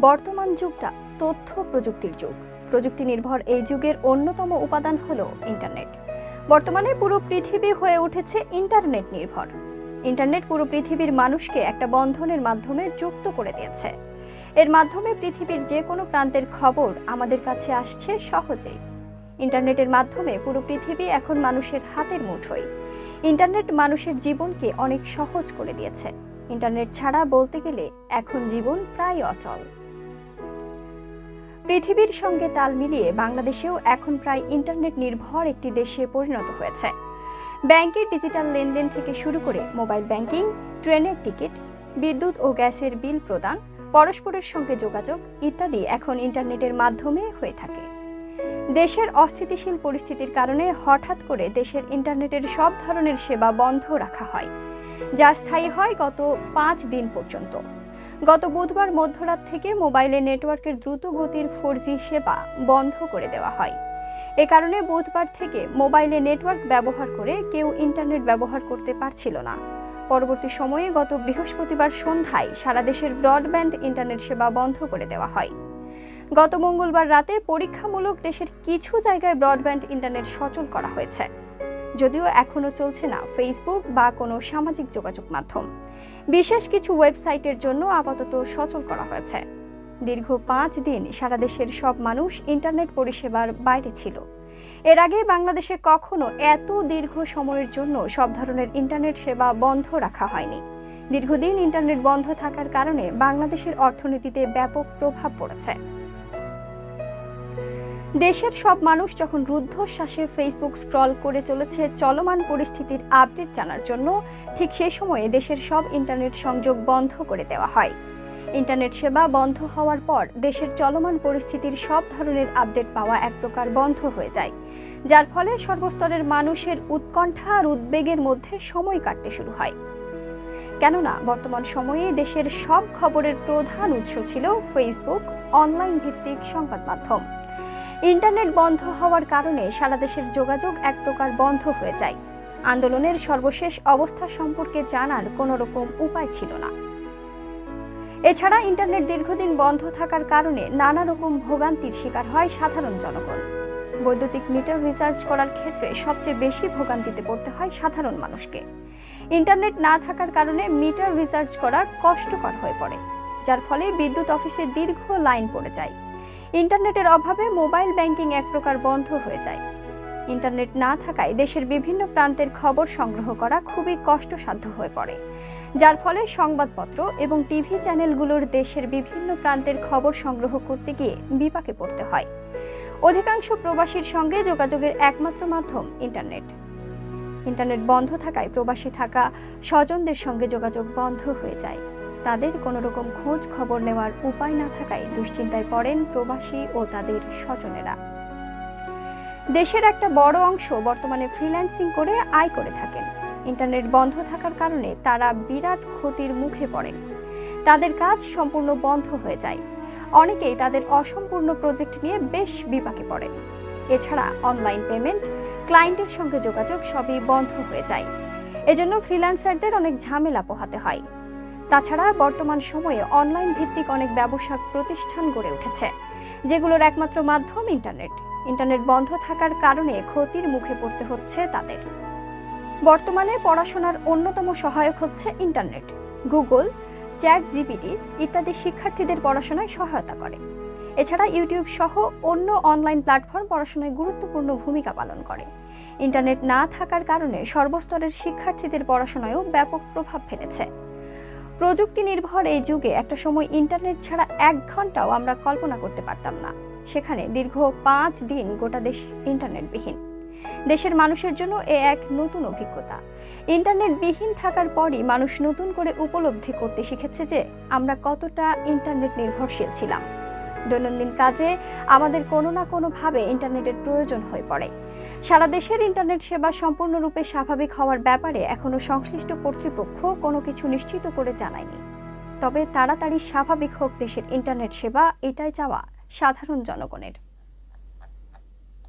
বর্তমান যুগটা তথ্য প্রযুক্তির যুগ। প্রযুক্তি নির্ভর এই যুগের অন্যতম উপাদান হল ইন্টারনেট। বর্তমানে পুরো পৃথিবী হয়ে উঠেছে ইন্টারনেট নির্ভর। ইন্টারনেট পুরো পৃথিবীর মানুষকে একটা বন্ধনের মাধ্যমে যুক্ত করে দিয়েছে। এর মাধ্যমে পৃথিবীর যে কোনো প্রান্তের খবর আমাদের কাছে আসছে সহজেই। ইন্টারনেটের মাধ্যমে পুরো পৃথিবী এখন মানুষের হাতের মুঠোয়। ইন্টারনেট মানুষের জীবনকে অনেক সহজ করে দিয়েছে। ইন্টারনেট ছাড়া বলতে গেলে এখন জীবন প্রায় অচল। পৃথিবীর সঙ্গে তাল মিলিয়ে বাংলাদেশেও এখন প্রায় ইন্টারনেট নির্ভর একটি দেশে পরিণত হয়েছে। ব্যাংকের ডিজিটাল লেনদেন থেকে শুরু করে মোবাইল ব্যাংকিং, ট্রেনের টিকিট, বিদ্যুৎ ও গ্যাসের বিল প্রদান, পরস্পরের সঙ্গে যোগাযোগ ইত্যাদি এখন ইন্টারনেটের মাধ্যমে হয়ে থাকে। দেশের অস্থিতিশীল পরিস্থিতির কারণে হঠাৎ করে দেশের ইন্টারনেটের সব ধরনের সেবা বন্ধ রাখা হয়, যা স্থায়ী হয় গত পাঁচ দিন পর্যন্ত। গত বুধবার মধ্যরাত থেকে মোবাইলে নেটওয়ার্কের দ্রুত গতির ফোর সেবা বন্ধ করে দেওয়া হয়। এ কারণে বুধবার থেকে মোবাইলে নেটওয়ার্ক ব্যবহার করে কেউ ইন্টারনেট ব্যবহার করতে পারছিল না। পরবর্তী সময়ে গত বৃহস্পতিবার সন্ধ্যায় সারা দেশের ব্রডব্যান্ড ইন্টারনেট সেবা বন্ধ করে দেওয়া হয়। গত মঙ্গলবার রাতে পরীক্ষামূলক দেশের কিছু জায়গায় ব্রডব্যান্ড ইন্টারনেট সচল করা হয়েছে। যদিও এখনও চলছে না ফেসবুক বা কোনো সামাজিক যোগাযোগ মাধ্যম। বিশেষ কিছু ওয়েবসাইটের জন্য আপাতত সচল করা হয়েছে। দীর্ঘ পাঁচ দিন সারা দেশের সব মানুষ ইন্টারনেট পরিষেবার বাইরে ছিল। এর আগে বাংলাদেশে কখনো এত দীর্ঘ সময়ের জন্য সব ধরনের ইন্টারনেট সেবা বন্ধ রাখা হয়নি। দীর্ঘদিন ইন্টারনেট বন্ধ থাকার কারণে বাংলাদেশের অর্থনীতিতে ব্যাপক প্রভাব পড়েছে। দেশের সব মানুষ যখন রুদ্ধশ্বাসে ফেসবুক স্ক্রল করে চলেছে, চলমান পরিস্থিতির আপডেট জানার জন্য ঠিক সেই সময়ে দেশের সব ইন্টারনেট সংযোগ বন্ধ করে দেওয়া হয়। ইন্টারনেট সেবা বন্ধ হওয়ার পর দেশের চলমান পরিস্থিতির সব ধরনের আপডেট পাওয়া এক প্রকার বন্ধ হয়ে যায়। যার ফলে সর্বস্তরের মানুষের উৎকণ্ঠা আর উদ্বেগের মধ্যে সময় কাটতে শুরু হয়। কেননা, বর্তমান সময়ে দেশের সব খবরের প্রধান উৎস ছিল ফেসবুক অনলাইন ভিত্তিক সংবাদ মাধ্যম। ইন্টারনেট বন্ধ হওয়ার কারণে সারা দেশের যোগাযোগ এক প্রকার বন্ধ হয়ে যায়। আন্দোলনের সর্বশেষ অবস্থা সম্পর্কে জানার কোনো রকম উপায় ছিল না। এছাড়া ইন্টারনেট দীর্ঘদিন বন্ধ থাকার কারণে নানা রকম ভোগান্তির শিকার হয় সাধারণ জনগণ। বৈদ্যুতিক মিটার রিচার্জ করার ক্ষেত্রে সবচেয়ে বেশি ভোগান্তিতে পড়তে হয় সাধারণ মানুষকে। ইন্টারনেট না থাকার কারণে মিটার রিচার্জ করা কষ্টকর হয়ে পড়ে, যার ফলে বিদ্যুৎ অফিসে দীর্ঘ লাইন পড়ে যায়। ইন্টারনেটের অভাবে মোবাইল ব্যাংকিং এক প্রকার বন্ধ হয়ে যায়। ইন্টারনেট না থাকায় দেশের বিভিন্ন প্রান্তের খবর সংগ্রহ করা খুবই কষ্টসাধ্য হয়ে পড়ে। যার ফলে সংবাদপত্র এবং টিভি চ্যানেলগুলোর দেশের বিভিন্ন প্রান্তের খবর সংগ্রহ করতে গিয়ে বিপাকে পড়তে হয়। অধিকাংশ প্রবাসীর সঙ্গে যোগাযোগের একমাত্র মাধ্যম ইন্টারনেট। ইন্টারনেট বন্ধ থাকায় প্রবাসী থাকা স্বজনদের সঙ্গে যোগাযোগ বন্ধ হয়ে যায়। তাদের কোনো রকম খোঁজ খবর নেওয়ার উপায় না থাকায় দুশ্চিন্তায় পড়েন প্রবাসী ও তাদের স্বজনেরা। দেশের একটা বড় অংশ বর্তমানে ফ্রিল্যান্সিং করে আয় করে থাকেন। ইন্টারনেট বন্ধ থাকার কারণে তারা বিরাট ক্ষতির মুখে পড়েন। তাদের কাজ সম্পূর্ণ বন্ধ হয়ে যায়। অনেকেই তাদের অসম্পূর্ণ প্রজেক্ট নিয়ে বেশ বিপাকে পড়েন। এছাড়া অনলাইন পেমেন্ট ক্লায়েন্টের সঙ্গে যোগাযোগ সবই বন্ধ হয়ে যায়। এজন্য ফ্রিল্যান্সারদের অনেক ঝামেলা পোহাতে হয়। তাছাড়া বর্তমান সময়ে অনলাইন ভিত্তিক অনেক ব্যবসা প্রতিষ্ঠান গড়ে উঠেছে, যেগুলোর একমাত্র মাধ্যম ইন্টারনেট ইন্টারনেট বন্ধ থাকার কারণে ক্ষতির মুখে পড়তে হচ্ছে তাদের। বর্তমানে পড়াশোনার অন্যতম সহায়ক হচ্ছে ইন্টারনেট গুগল চ্যাট জিপিটি ইত্যাদি শিক্ষার্থীদের পড়াশোনায় সহায়তা করে। এছাড়া ইউটিউব সহ অন্য অনলাইন প্ল্যাটফর্ম পড়াশোনায় গুরুত্বপূর্ণ ভূমিকা পালন করে। ইন্টারনেট না থাকার কারণে সর্বস্তরের শিক্ষার্থীদের পড়াশোনায়ও ব্যাপক প্রভাব ফেলেছে। প্রযুক্তি নির্ভর এই যুগে একটা সময় ইন্টারনেট ছাড়া এক ঘন্টাও আমরা কল্পনা করতে পারতাম না। সেখানে দীর্ঘ পাঁচ দিন গোটা দেশ ইন্টারনেটবিহীন। দেশের মানুষের জন্য এ এক নতুন অভিজ্ঞতা। ইন্টারনেট বিহীন থাকার পরই মানুষ নতুন করে উপলব্ধি করতে শিখেছে যে আমরা কতটা ইন্টারনেট নির্ভরশীল ছিলাম। দৈনন্দিন কাজে আমাদের কোনো না কোনোভাবে ইন্টারনেটের প্রয়োজন হয়ে পড়ে। সারা দেশের ইন্টারনেট সেবা সম্পূর্ণরূপে স্বাভাবিক হওয়ার ব্যাপারে এখনও সংশ্লিষ্ট কর্তৃপক্ষ কোনো কিছু নিশ্চিত করে জানায়নি। তবে তাড়াতাড়ি স্বাভাবিক হোক দেশের ইন্টারনেট সেবা, এটাই চাওয়া সাধারণ জনগণের।